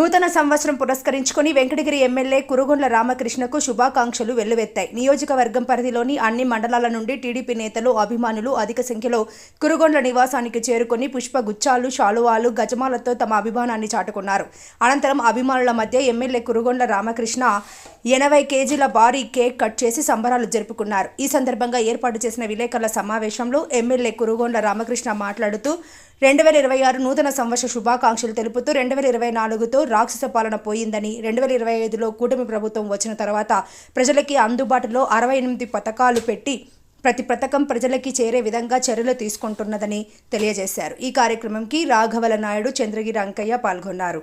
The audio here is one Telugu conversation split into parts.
నూతన సంవత్సరం పురస్కరించుకుని వెంకటగిరి ఎమ్మెల్యే కురుగొండ్ల రామకృష్ణకు శుభాకాంక్షలు వెల్లువెత్తాయి. నియోజకవర్గం పరిధిలోని అన్ని మండలాల నుండి టీడీపీ నేతలు అభిమానులు అధిక సంఖ్యలో కురుగొండ్ల నివాసానికి చేరుకుని పుష్పగుచ్చాలు శాలువాలు గజమాలతో తమ అభిమానాన్ని చాటుకున్నారు. అనంతరం అభిమానుల మధ్య ఎమ్మెల్యే కురుగొండ్ల రామకృష్ణ ఎనభై కేజీల భారీ కేక్ కట్ చేసి సంబరాలు జరుపుకున్నారు. ఈ సందర్భంగా ఏర్పాటు చేసిన విలేకరుల సమావేశంలో ఎమ్మెల్యే కురుగోండ్ల రామకృష్ణ మాట్లాడుతూ రెండు వేల ఇరవై ఆరు నూతన సంవత్సర శుభాకాంక్షలు తెలుపుతూ రెండు వేల ఇరవై నాలుగుతో రాక్షస పాలన పోయిందని రెండు వేల ఇరవై ఐదులో కూటమి ప్రభుత్వం వచ్చిన తర్వాత ప్రజలకి అందుబాటులో అరవై ఎనిమిది పథకాలు పెట్టి ప్రతి పథకం ప్రజలకి చేరే విధంగా చర్యలు తీసుకుంటున్నదని తెలియజేశారు. ఈ కార్యక్రమంకి రాఘవల నాయుడు చంద్రగిరి అంకయ్య పాల్గొన్నారు.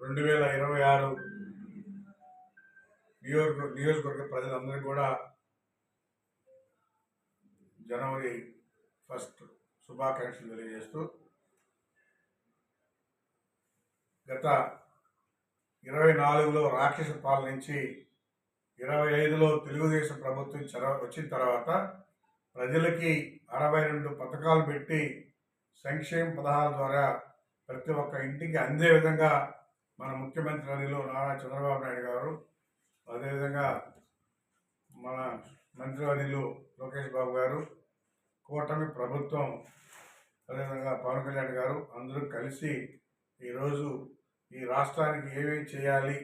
రెండు వేల ఇరవై ఆరు నియోజక నియోజకవర్గ ప్రజలందరూ కూడా జనవరి ఫస్ట్ శుభాకాంక్షలు తెలియజేస్తూ గత ఇరవై నాలుగులో రాక్షస పాలన నుంచి ఇరవై ఐదులో తెలుగుదేశం ప్రభుత్వం చర వచ్చిన తర్వాత ప్రజలకి అరవై రెండు పథకాలు పెట్టి సంక్షేమ పథకాల ద్వారా ప్రతి ఒక్క ఇంటికి అందే విధంగా మన ముఖ్యమంత్రి వర్యులు నారా చంద్రబాబు నాయుడు గారు అదేవిధంగా మన మంత్రివర్యులు లోకేష్ బాబు గారు కూటమి ప్రభుత్వం అదేవిధంగా పవన్ కళ్యాణ్ గారు అందరూ కలిసి ఈరోజు ఈ రాష్ట్రానికి ఏమేమి చేయాలి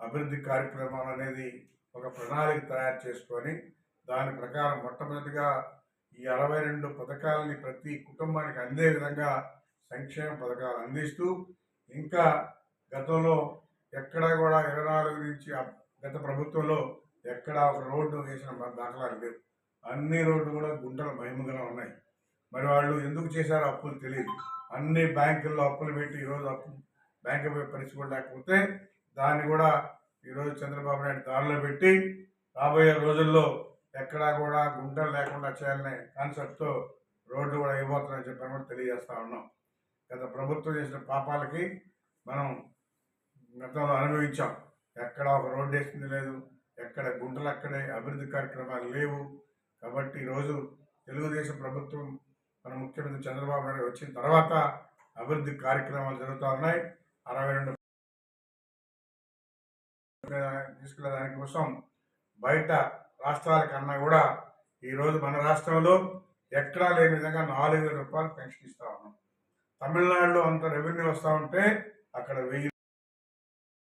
అభివృద్ధి కార్యక్రమాలు అనేది ఒక ప్రణాళిక తయారు చేసుకొని దాని ప్రకారం మొట్టమొదటిగా ఈ అరవై రెండు పథకాలని ప్రతి కుటుంబానికి అందే విధంగా సంక్షేమ పథకాలు అందిస్తూ ఇంకా గతంలో ఎక్కడా కూడా ఇరవై నాలుగు నుంచి గత ప్రభుత్వంలో ఎక్కడా ఒక రోడ్డు వేసిన దాఖలాలు లేవు. అన్ని రోడ్లు కూడా గుంటల మహిమగా ఉన్నాయి. మరి వాళ్ళు ఎందుకు చేశారో అప్పులు తెలియదు. అన్ని బ్యాంకుల్లో అప్పులు పెట్టి ఈరోజు అప్పు బ్యాంకు పరిస్థితి కూడా లేకపోతే దాన్ని కూడా ఈరోజు చంద్రబాబు నాయుడు దారిలో పెట్టి రాబోయే రోజుల్లో ఎక్కడా కూడా గుంటలు లేకుండా చేయాలనే కాన్సెప్ట్తో రోడ్డు కూడా ఇవ్వబోతుందని చెప్పని కూడా తెలియజేస్తా ఉన్నాం. గత ప్రభుత్వం చేసిన పాపాలకి మనం గతంలో అనుభవించాం. ఎక్కడ ఒక రోడ్డు వేసింది లేదు ఎక్కడ గుంటలు అక్కడే అభివృద్ధి కార్యక్రమాలు లేవు. కాబట్టి ఈరోజు తెలుగుదేశం ప్రభుత్వం మన ముఖ్యమంత్రి చంద్రబాబు నాయుడు వచ్చిన తర్వాత అభివృద్ధి కార్యక్రమాలు జరుగుతూ ఉన్నాయి. అరవై రెండు తీసుకునే దానికోసం బయట రాష్ట్రాల కన్నా కూడా ఈరోజు మన రాష్ట్రంలో ఎక్కడా లేని విధంగా నాలుగు వేల రూపాయలు పెన్షన్ ఇస్తా ఉన్నాం. తమిళనాడులో అంత రెవెన్యూ వస్తూ ఉంటే అక్కడ వెయ్యి